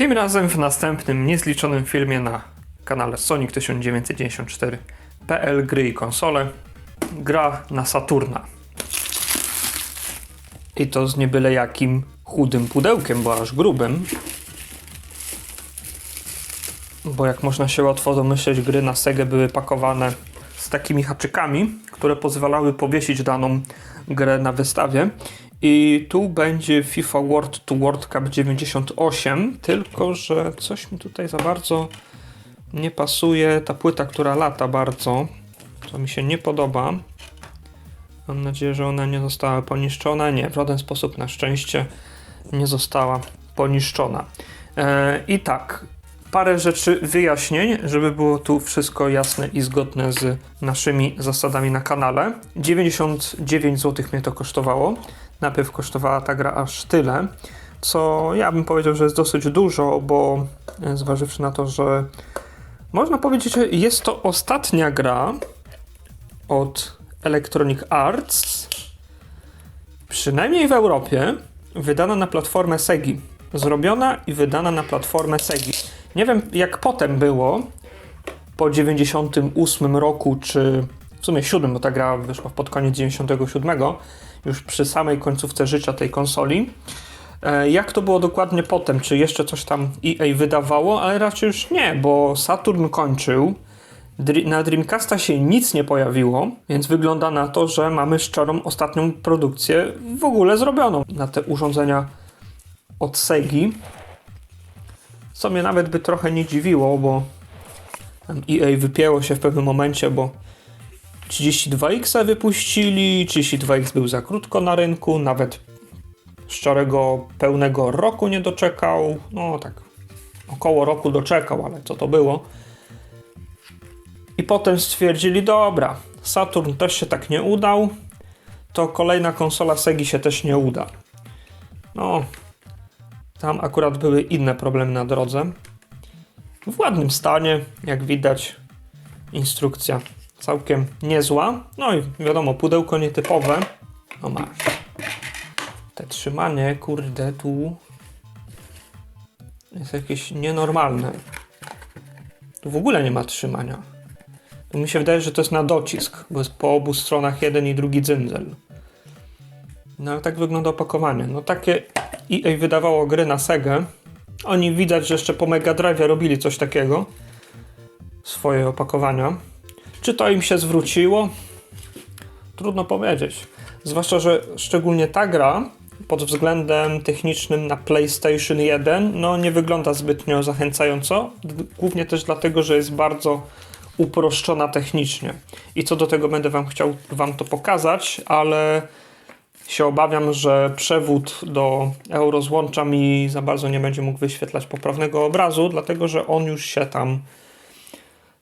Tym razem w następnym niezliczonym filmie na kanale Sonic 1994.pl gry i konsole gra na Saturna. I to z niebyle jakim chudym pudełkiem, bo aż grubym. Bo jak można się łatwo domyśleć, gry na Sega były pakowane z takimi haczykami, które pozwalały powiesić daną grę na wystawie. I tu będzie FIFA World to World Cup 98, tylko że coś mi tutaj za bardzo nie pasuje. Ta płyta, która lata bardzo, to mi się nie podoba. Mam nadzieję, że ona nie została poniszczona. Nie, w żaden sposób na szczęście nie została poniszczona. E, I tak, parę rzeczy wyjaśnień, żeby było tu wszystko jasne i zgodne z naszymi zasadami na kanale. 99 zł mnie to kosztowało. Najpierw kosztowała ta gra aż tyle, co ja bym powiedział, że jest dosyć dużo, bo e, zważywszy na to, że można powiedzieć, że jest to ostatnia gra od Electronic Arts, przynajmniej w Europie, wydana na platformę Segi. Zrobiona i wydana na platformę Segi. Nie wiem jak potem było, po 98 roku, czy w sumie 7, bo ta gra wyszła pod koniec 97, już przy samej końcówce życia tej konsoli. E, Jak to było dokładnie potem? Czy jeszcze coś tam EA wydawało? Ale raczej już nie, bo Saturn kończył. Na Dreamcasta się nic nie pojawiło, więc wygląda na to, że mamy szczerą ostatnią produkcję w ogóle zrobioną na te urządzenia od Segi. Co mnie nawet by trochę nie dziwiło, bo EA wypięło się w pewnym momencie, bo 32X wypuścili, 32X był za krótko na rynku, nawet szczerego pełnego roku nie doczekał. No tak, około roku doczekał, ale co to było? I potem stwierdzili, dobra, Saturn też się tak nie udał, to kolejna konsola Segi się też nie uda. No, tam akurat były inne problemy na drodze. W ładnym stanie, jak widać, instrukcja całkiem niezła. No i wiadomo, pudełko nietypowe. No masz. Te trzymanie, kurde, tu jest jakieś nienormalne. Tu w ogóle nie ma trzymania. Tu mi się wydaje, że to jest na docisk, bo jest po obu stronach jeden i drugi dzyndzel. No ale tak wygląda opakowanie. No takie EA wydawało gry na Sega. Oni widać, że jeszcze po Mega Drive robili coś takiego. Swoje opakowania. Czy to im się zwróciło? Trudno powiedzieć. Zwłaszcza, że szczególnie ta gra pod względem technicznym na PlayStation 1 no nie wygląda zbytnio zachęcająco. Głównie też dlatego, że jest bardzo uproszczona technicznie. I co do tego będę wam chciał wam to pokazać, ale się obawiam, że przewód do eurozłącza mi za bardzo nie będzie mógł wyświetlać poprawnego obrazu, dlatego że on już się tam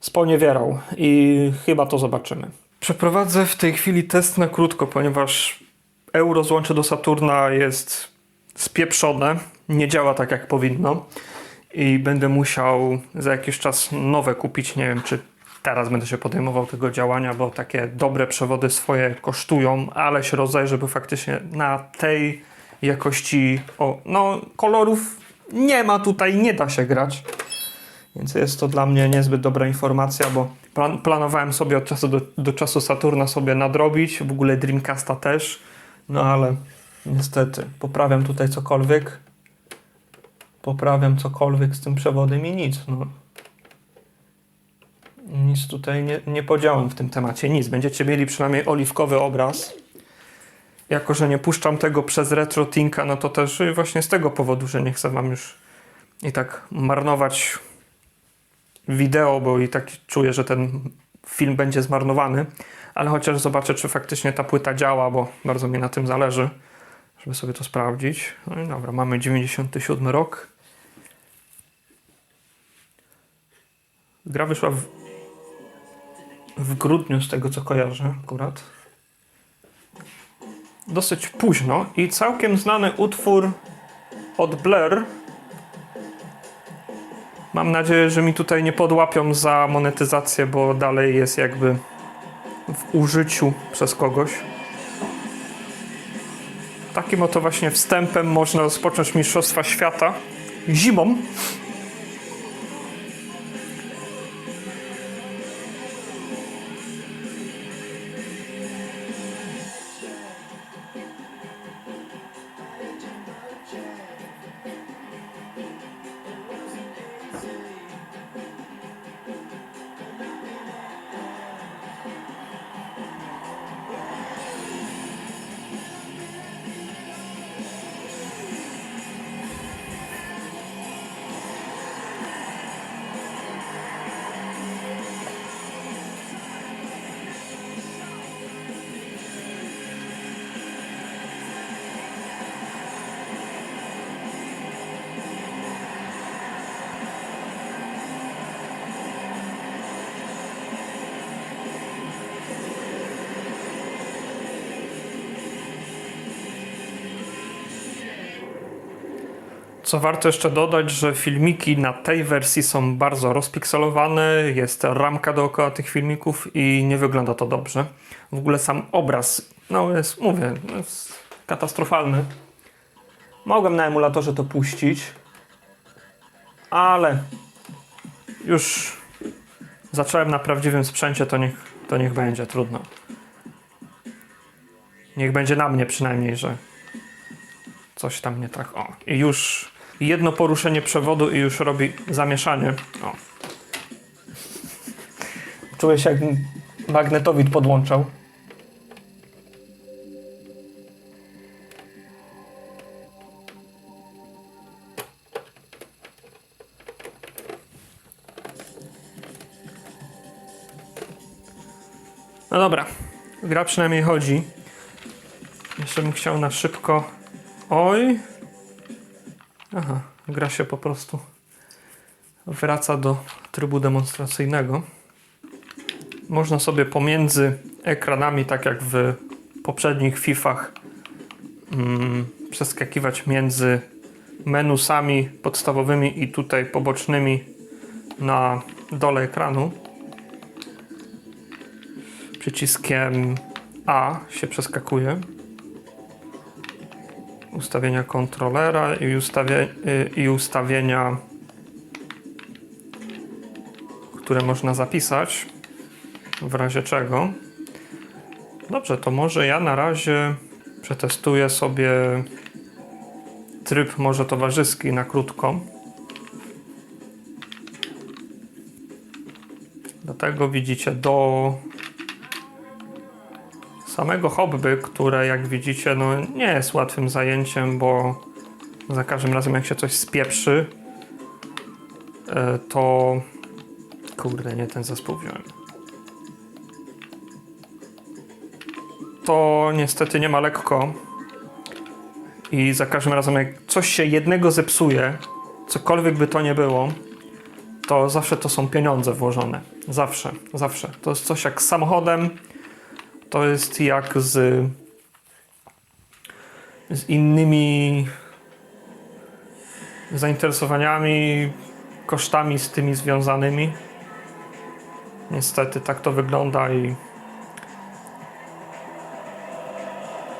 sponiewierał i chyba to zobaczymy. Przeprowadzę w tej chwili test na krótko, ponieważ euro złącze do Saturna jest spieprzone, nie działa tak jak powinno i będę musiał za jakiś czas nowe kupić. Nie wiem, czy teraz będę się podejmował tego działania, bo takie dobre przewody swoje kosztują, ale się rozejrzę, bo faktycznie na tej jakości, o, no kolorów nie ma tutaj, nie da się grać. Więc jest to dla mnie niezbyt dobra informacja, bo plan planowałem sobie od czasu do, do czasu Saturna sobie nadrobić, w ogóle Dreamcasta też, no ale niestety poprawiam tutaj cokolwiek, poprawiam cokolwiek z tym przewodem i nic, no. Nic tutaj nie, nie podziałam w tym temacie, nic. Będziecie mieli przynajmniej oliwkowy obraz. Jako, że nie puszczam tego przez RetroTinka, no to też właśnie z tego powodu, że nie chcę wam już i tak marnować wideo, bo i tak czuję, że ten film będzie zmarnowany, ale chociaż zobaczę, czy faktycznie ta płyta działa, bo bardzo mi na tym zależy, żeby sobie to sprawdzić. No i dobra, mamy 97 rok. Gra wyszła w, w grudniu, z tego co kojarzę akurat. Dosyć późno i całkiem znany utwór od Blair, Mam nadzieję, że mi tutaj nie podłapią za monetyzację, bo dalej jest jakby w użyciu przez kogoś. Takim oto właśnie wstępem można rozpocząć Mistrzostwa Świata zimą. Co warto jeszcze dodać, że filmiki na tej wersji są bardzo rozpikselowane, jest ramka dookoła tych filmików i nie wygląda to dobrze. W ogóle sam obraz, no jest, mówię, jest katastrofalny. Mogłem na emulatorze to puścić, ale już zacząłem na prawdziwym sprzęcie, to niech, to niech będzie, trudno. Niech będzie na mnie przynajmniej, że coś tam nie tak. O, i już jedno poruszenie przewodu i już robi zamieszanie. O. Się jak magnetowid podłączał. No dobra, gra przynajmniej chodzi. Jeszcze bym chciał na szybko. Oj. Gra się po prostu wraca do trybu demonstracyjnego. Można sobie pomiędzy ekranami, tak jak w poprzednich FIFach, mm, przeskakiwać między menusami podstawowymi i tutaj pobocznymi na dole ekranu. Przyciskiem A się przeskakuje ustawienia kontrolera i, ustawie, y, i ustawienia, które można zapisać w razie czego. Dobrze, to może ja na razie przetestuję sobie tryb może towarzyski na krótko. Dlatego widzicie do samego hobby, które jak widzicie, no nie jest łatwym zajęciem, bo za każdym razem jak się coś spieprzy, e, to kurde, nie ten zespół wziąłem. To niestety nie ma lekko i za każdym razem jak coś się jednego zepsuje, cokolwiek by to nie było, to zawsze to są pieniądze włożone. Zawsze, zawsze. To jest coś jak z samochodem, to jest jak z, z innymi zainteresowaniami, kosztami z tymi związanymi. Niestety tak to wygląda i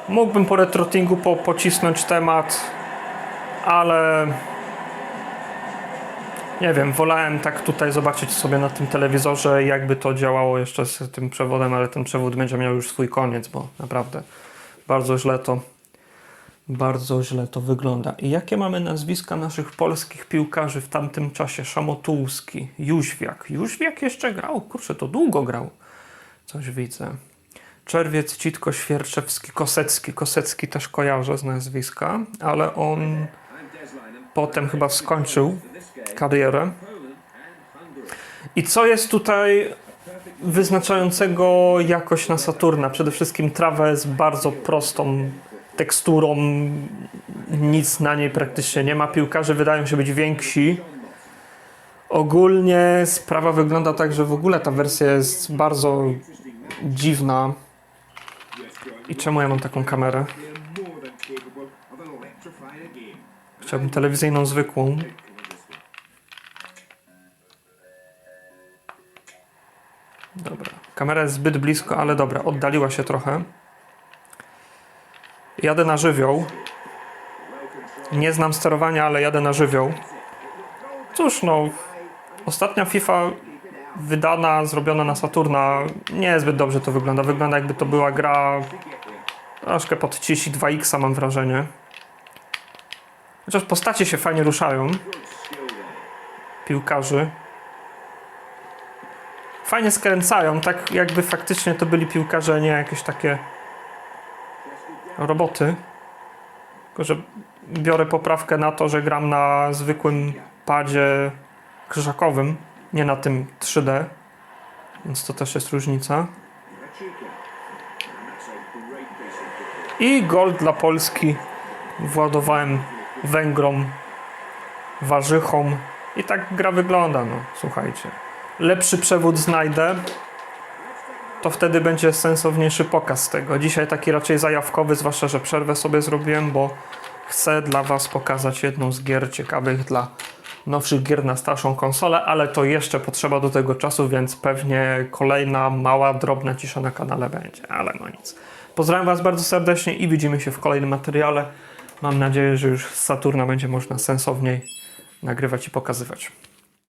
mógłbym po retrotingu po, pocisnąć temat, ale nie wiem, wolałem tak tutaj zobaczyć sobie na tym telewizorze, jakby to działało jeszcze z tym przewodem, ale ten przewód będzie miał już swój koniec, bo naprawdę bardzo źle to bardzo źle to wygląda. I jakie mamy nazwiska naszych polskich piłkarzy w tamtym czasie? Szamotulski, Jóźwiak. Jóźwiak jeszcze grał? Kurczę, to długo grał. Coś widzę. Czerwiec, Citko, Świerczewski, Kosecki. Kosecki też kojarzę z nazwiska, ale on potem chyba skończył karierę. I co jest tutaj wyznaczającego jakość na Saturna? Przede wszystkim trawa jest bardzo prostą teksturą, nic na niej praktycznie nie ma. Piłkarze wydają się być więksi. Ogólnie sprawa wygląda tak, że w ogóle ta wersja jest bardzo dziwna. I czemu ja mam taką kamerę? Chciałbym telewizyjną zwykłą. Dobra. Kamera jest zbyt blisko, ale dobra, oddaliła się trochę. Jadę na żywioł. Nie znam sterowania, ale jadę na żywioł. Cóż, no, ostatnia FIFA wydana, zrobiona na Saturna, niezbyt dobrze to wygląda. Wygląda jakby to była gra troszkę pod 32X, mam wrażenie. Chociaż postacie się fajnie ruszają. Piłkarzy. Fajnie skręcają, tak jakby faktycznie to byli piłkarze, nie jakieś takie roboty. Tylko, że biorę poprawkę na to, że gram na zwykłym padzie krzyżakowym, nie na tym 3D. Więc to też jest różnica. I gol dla Polski. Władowałem Węgrom, Warzychom. I tak gra wygląda, no słuchajcie. Lepszy przewód znajdę, to wtedy będzie sensowniejszy pokaz tego. Dzisiaj taki raczej zajawkowy, zwłaszcza, że przerwę sobie zrobiłem, bo chcę dla Was pokazać jedną z gier ciekawych dla nowszych gier na starszą konsolę, ale to jeszcze potrzeba do tego czasu, więc pewnie kolejna mała, drobna cisza na kanale będzie, ale no nic. Pozdrawiam Was bardzo serdecznie i widzimy się w kolejnym materiale. Mam nadzieję, że już z Saturna będzie można sensowniej nagrywać i pokazywać.